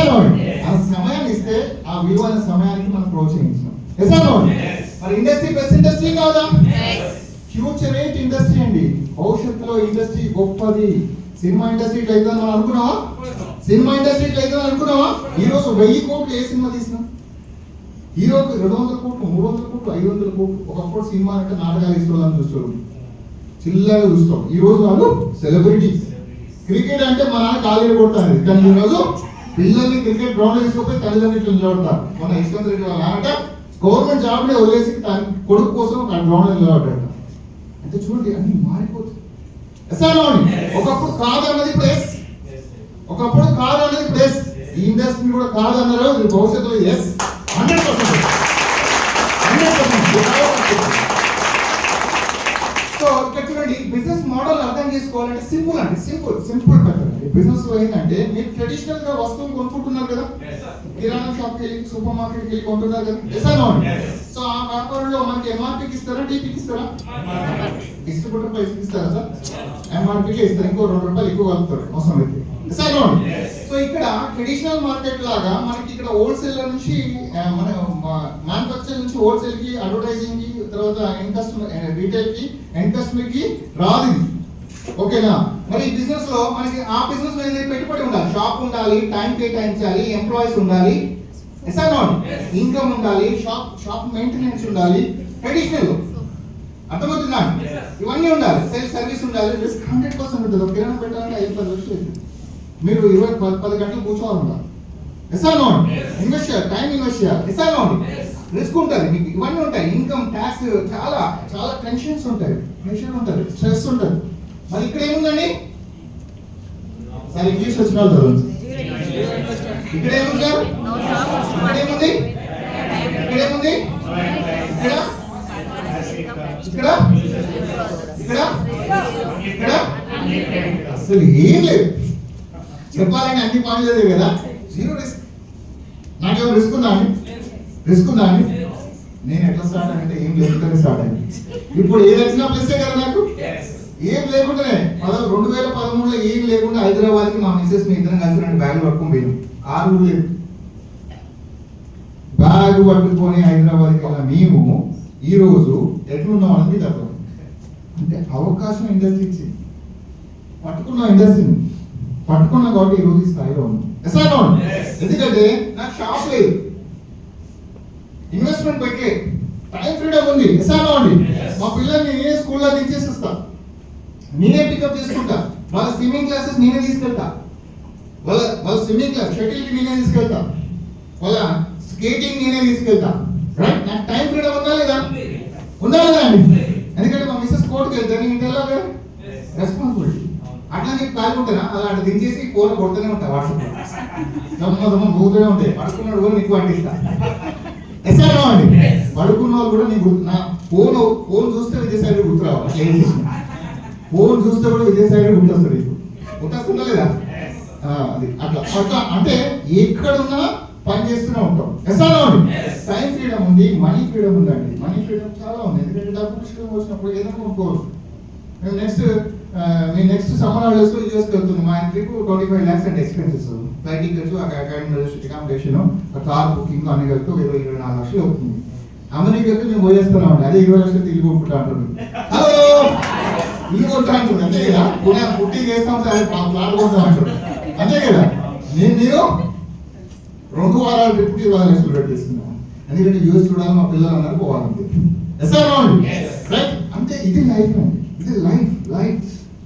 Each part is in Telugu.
ఎసానో ఆ సమయాన్ని ఇస్తే ఆ విలువైన సమయానికి మనం ప్రోత్సహించాం మరి ఇండస్ట్రీ బెస్ట్ ఇండస్ట్రీ కాదా? ఫ్యూచర్ ఏంటి ఇండస్ట్రీ అండి? భవిష్యత్తులో ఇండస్ట్రీ గొప్పది. సినిమా ఇండస్ట్రీ ఇట్లా అవుతుందని మనం అనుకున్నావా? సినిమా ఇండస్ట్రీ ఇట్లా అవుతుందని అనుకున్నావా? ఈ రోజు వెయ్యి కోట్లు ఏ సినిమా తీసినా? హీరోకి రెండు వందల కోట్లు మూడు వందల కోట్లు ఐదు వందల కోట్లు ఒకప్పుడు సినిమా అంటే నాటకాలు తీసుకోవాలని చూస్తారు చిల్లగా చూస్తాం. ఈ రోజు వాళ్ళు సెలబ్రిటీస్. క్రికెట్ అంటే మా నాన్న ఖాళీ కొడతారు. కానీ ఈ రోజు పిల్లల్ని క్రికెట్ గ్రౌండ్ తీసుకుపోయి తల్లిదండ్రులు నిలబడతారు. మన యశ్వంత్ రెడ్డి వాళ్ళ నాన్నట గవర్నమెంట్ జాబ్ని వదిలేసి తన కొడుకు కోసం తన గ్రౌండ్ నిలబడ్డాడు అంటే చూడండి అన్ని మారిపోతుంది ఒకప్పుడు కాదు అన్నది ఇప్పుడు ఎస్. ఒకప్పుడు కాదు అన్నది ఇప్పుడు ఎస్. ఈ ఇండస్ట్రీ కూడా కాదు అన్నారు భవిష్యత్తులో ఎస్. హండ్రెడ్ పర్సెంట్ సో ఇక్కడ చూడండి బిజినెస్ చేసుకోవాలంటే సింపుల్ అండి సింపుల్ సింపుల్ మెథడ్ అండి బిజినెస్లో ఏంటంటే మీరు ట్రెడిషనల్గా వస్తువులు కొనుక్కుంటున్నారు కదా? కిరాణా షాప్కి వెళ్ళి సూపర్ మార్కెట్కి వెళ్ళి కొంటున్నారు కదా? అండి? సో ఆ వ్యాపారంలో మనకి ఎంఆర్పీకి ఇస్తారా టీపీకి ఇస్తారా? డిస్ట్రిబ్యూటర్ ప్రైస్ ఇస్తారా సార్ ఎంఆర్పీకి ఇస్తారు ఇంకో రెండు రూపాయలు ఎక్కువ కలుపుతారు అవసరం అయితే సో ఇక్కడ ట్రెడిషనల్ మార్కెట్ లాగా మనకి ఇక్కడ హోల్సేల్ నుంచి మన మ్యానుఫాక్చర్ నుంచి హోల్సేల్కి అడ్వర్టైజింగ్కి తర్వాత ఎండ్ కస్టమర్ రీటైల్కి ఎండ్ కస్టమర్కి రాదు ఓకేనా? మరి ఈ బిజినెస్లో మనకి ఆ బిజినెస్లో ఏంటి పెట్టుబడి ఉండాలి. షాప్ ఉండాలి టైం కేటాయించాలి ఎంప్లాయీస్ ఉండాలి. ఇన్కమ్ ఉండాలి షాప్ షాప్ మెయింటెనెన్స్ ఉండాలి. ట్రెడిషనల్ అర్థమవుతుందా? ఇవన్నీ ఉండాలి. సేల్స్ సర్వీస్ ఉండాలి. రిస్క్ హండ్రెడ్ పర్సెంట్ ఉంటుంది. ఒక కిరాణా పెట్టాలంటే ఐదు పది లక్షలు. మీరు ఇరవై పది పది గంటలు కూర్చోవాలి ఉండాలి. ఎసానోన్ ఇన్వెస్ట్ చేయాలి టైం ఇన్వెస్ట్ చేయాలి రిస్క్ ఉంటుంది. మీకు ఇవన్నీ ఉంటాయి. ఇన్కమ్ ట్యాక్స్ చాలా చాలా టెన్షన్స్ ఉంటాయి. ప్రెషర్ ఉంటుంది. స్ట్రెస్ ఉంటుంది. మరి ఇక్కడ ఏముందండి? సరే ఇంగ్లీష్ వచ్చిన వాళ్ళు ఇక్కడ ఏముంది సార్? ఇక్కడ ఏముంది? ఇక్కడ ఏముంది? ఇక్కడ? ఇక్కడ? ఇక్కడ? ఇక్కడ? అసలు ఏం లేదు. చెప్పాలంటే అన్ని పనులు లేదు కదా. జీరో రిస్క్ నాకేమో రిస్క్ ఉందా అండి? రిస్క్ ఉందా అండి? నేను ఎట్లా స్టార్ట్ అంటే ఏం లేదు స్టార్ట్ అయింది. ఇప్పుడు ఏది వచ్చినా ప్లస్సే కదా నాకు? ఏం లేకుండానే పద రెండు వేల పదమూడులో ఏం లేకుండా హైదరాబాద్కి మా మిస్సెస్ మీ ఇద్దరం కలిసి రెండు బ్యాగులు పట్టుకొని పోయినాం. కూడా లేదు. బ్యాగ్ పట్టుకొని హైదరాబాద్కి వెళ్ళిన మేము ఈ రోజు ఎట్లున్నాం అనేది మీకు అర్థం. అంటే అవకాశం ఇండస్ట్రీ ఇచ్చింది పట్టుకున్న ఇండస్ట్రీని పట్టుకున్నా కాబట్టి ఈ రోజు ఈ స్థాయిలో ఉన్నాం. ఆర్ ఎందుకంటే నాకు షాప్ లేదు. ఇన్వెస్ట్మెంట్ పెట్టలే. టైం ఫ్రీడమ్ ఉంది. ఎస్ ఆర్ నాట్ మా పిల్లల్ని నేనే స్కూల్లో దించేసి వస్తా? నేనే పికప్ చేసుకుంటా వాళ్ళ స్విమ్మింగ్ క్లాసెస్ నేనే తీసుకెళ్తా. వాళ్ళ వాళ్ళ స్విమ్మింగ్ క్లాస్ షటిల్కి నేనే తీసుకెళ్తా. వాళ్ళ స్కేటింగ్ నేనే తీసుకెళ్తా. రైట్ నాకు టైం ఫ్రీడమ్ ఉందా లేదా? ఉందా లేదా అండి? ఎందుకంటే మా మిస్సెస్ కోర్టుకి వెళ్తే నేను ఇంట్లో రెస్పాన్సిబిలిటీ అట్లా నీకు కాలుకుంటానా అలా అట్లా దించేసి ఫోన్ కొడుతూనే ఉంటా వాట్సాప్ దమ్మ దమ్మ పోతూనే ఉంటాయి. పడుకున్నాడు కూడా నీకు పట్టిస్తా ఎస్ఆర్ అండి? పడుకున్న వాళ్ళు కూడా నీకు నా ఫోన్ ఫోన్ చూస్తే విజయసాయి గుర్తురావు. అట్లా ఏం చేసిన. ఫోన్ చూస్తే కూడా విజయసాయి గుర్తొస్తుంది నీకు? గుర్తొస్తుందా లేదా? అది. అట్లా. అట్లా. అంటే ఎక్కడున్నా పని చేస్తూనే ఉంటాం. అండి టైం ఫ్రీడమ్ ఉంది మనీ ఫ్రీడమ్ ఉందండి. మనీ ఫ్రీడమ్ చాలా ఉంది. ఎందుకంటే డబ్బు విషయం వచ్చినప్పుడు ఏదైనా కొనుక్కోవచ్చు మేము నెక్స్ట్ మేము నెక్స్ట్ సమ్మర్ హాలిడేస్లో యూఎస్ వెళ్తున్నాం. మా trip twenty five lakhs and expenses flight tickets accommodation car booking అన్ని కలిపి ఇరవై ఇరవై నాలుగు లక్షలు అవుతుంది. అమెరికాకి మేము పోయేస్తున్నాం అండి అదే ఇరవై లక్షలు తిరిగి కొట్టుకుంటా అంటున్నాం హలో ఇల్లు కొంటా అంటుంది అంతే కదా పుణ్య పుట్టి చేస్తాం సార్ ప్లాట్ కొంటాం అంతే కదా నేను మీరు రెండు వారాలు ట్రిప్కి ఇరవై లక్షలు పెట్టేస్తున్నాం ఎందుకంటే యూఎస్ చూడాలి మా పిల్లలు అన్నారు పోవాలంతే ఎస్ ఆర్ రాంగ్ రైట్ అంటే ఇది లైఫ్ అండి. ఇది లైఫ్ లైఫ్.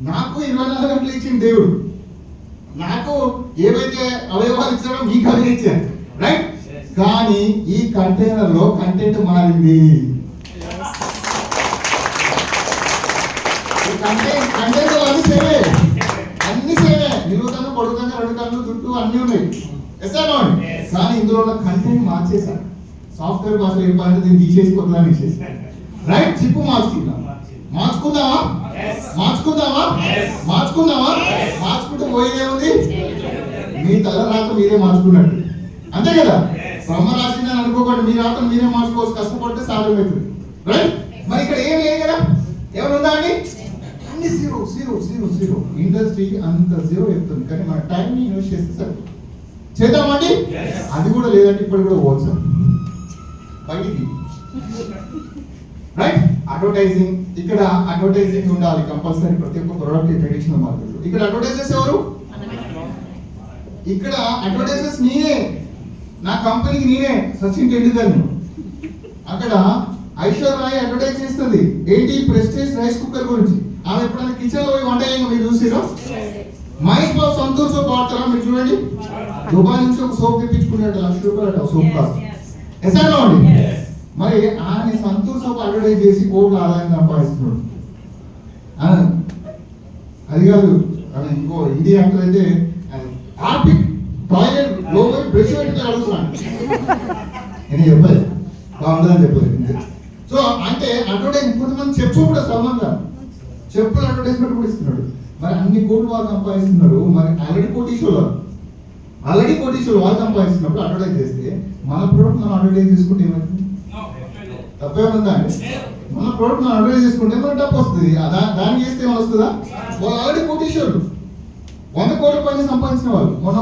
నాకు ఇరవై నాలుగు గంటలు ఇచ్చింది దేవుడు. నాకు ఏవైతే అవయవాలు ఇచ్చాడో మీకు అవి ఇచ్చాడు రైట్ కానీ ఈ కంటైనర్లో కంటెంట్ మారింది. కంటెంట్ కంటెంట్ అన్ని సేమే అన్ని సేమే నిలువుతాను పొడుగుతాను రెండు కళ్ళు జుట్టు అన్ని ఉన్నాయి. ఎస్ ఆర్ నాట్ కానీ ఇందులో ఉన్న కంటెంట్ మార్చేశారు. సాఫ్ట్వేర్ భాషలో చెప్పాలంటే దీన్ని తీసేసి కొత్తదాన్ని రైట్ చిప్పు మార్చుకుందాం. మార్చుకుందామా? మార్చుకుందామా? మార్చుకుందామా? మార్చుకుంటూ పోయేదే ఉంది మీ తల రాత మీరే మార్చుకున్నట్టు. అంతే కదా? బ్రహ్మ రాసిందని అనుకోకండి. మీ రాత మీరే మార్చుకోవచ్చు. కష్టపడితే సాధ్యమవుతుంది. రైట్ మరి ఇక్కడ ఏం లేదు కదా జీరో జీరో జీరో ఇండస్ట్రీ అంత జీరో చెప్తుంది. కానీ మన టైంని ఇన్వెస్ట్ చేస్తే సరిపోతుంది చేద్దామండి అది కూడా లేదంటే ఇప్పుడు కూడా పోవచ్చు బయటికి రైట్? అడ్వర్టైజింగ్ ఇక్కడ అడ్వర్టైజింగ్ ఉండాలి కంపల్సరీ ప్రతి ఒక్క ప్రోడక్ట్ ట్రెడిషనల్ మార్కెట్ ఇక్కడ అడ్వర్టైజర్స్ ఎవరు? ఇక్కడ అడ్వర్టైజర్స్ నేనే. నా కంపెనీకి నేనే. సచిన్ టెండూల్కర్ అక్కడ ఐశ్వర్య రాయ్ అడ్వర్టైజ్ చేస్తుంది. ఏంటి ప్రెస్టేజ్ రైస్ కుక్కర్ గురించి. ఆమె ఎప్పుడైనా కిచెన్లో పోయి వంట చేయగా మీరు చూసిరా మహేష్ బాబు సంతూర్ సోప్ వాడతారా మీరు చూడండి. దుబాయ్ నుంచి ఒక సోప్ తెప్పించుకున్నాడు లక్ష రూపాయలు సోప్ కాదు. ఎస్ఆర్ అండి? మరి ఆయన సంతూర్ సోప్ అడ్వర్టైజ్ చేసి కోట్లు ఆదాయం సంపాదిస్తున్నాడు. అది కాదు. అది ఇంకో ఇది యాక్టర్ అయితే ఆర్పిక్ టాయిలెట్ లోపల బ్రష్ పెట్టి అడుగుతున్నాను నేను చెప్పలేదు. బాగుందని చెప్పలేదు. సో అంటే అడ్వర్టైజ్ కొంతమంది చెప్పు కూడా సంబంధం. చెప్పులు అడ్వర్టైజ్మెంట్ కూడా ఇస్తున్నాడు. మరి అన్ని కోట్లు వాళ్ళు సంపాదిస్తున్నారు మరి ఆల్రెడీ కోటీశ్వరులు ఆల్రెడీ కోటీశ్వరులు వాళ్ళు సంపాదిస్తున్నప్పుడు అడ్వర్టైజ్ చేస్తే మన ప్రోడక్ట్ మనం అడ్వర్టైజ్ చేసుకుంటే ఏమవుతుంది? తప్పేముందా అండి? మన ప్రోడక్ట్ మనం అడ్వర్టైజ్ చేసుకుంటే మనకు డబ్బు వస్తుంది. దాన్ని చేస్తే ఏమైనా వస్తుందా వాళ్ళు ఆల్రెడీ కోటీశ్వరులు వంద కోట్ల పైన సంపాదించిన వాళ్ళు మొన్న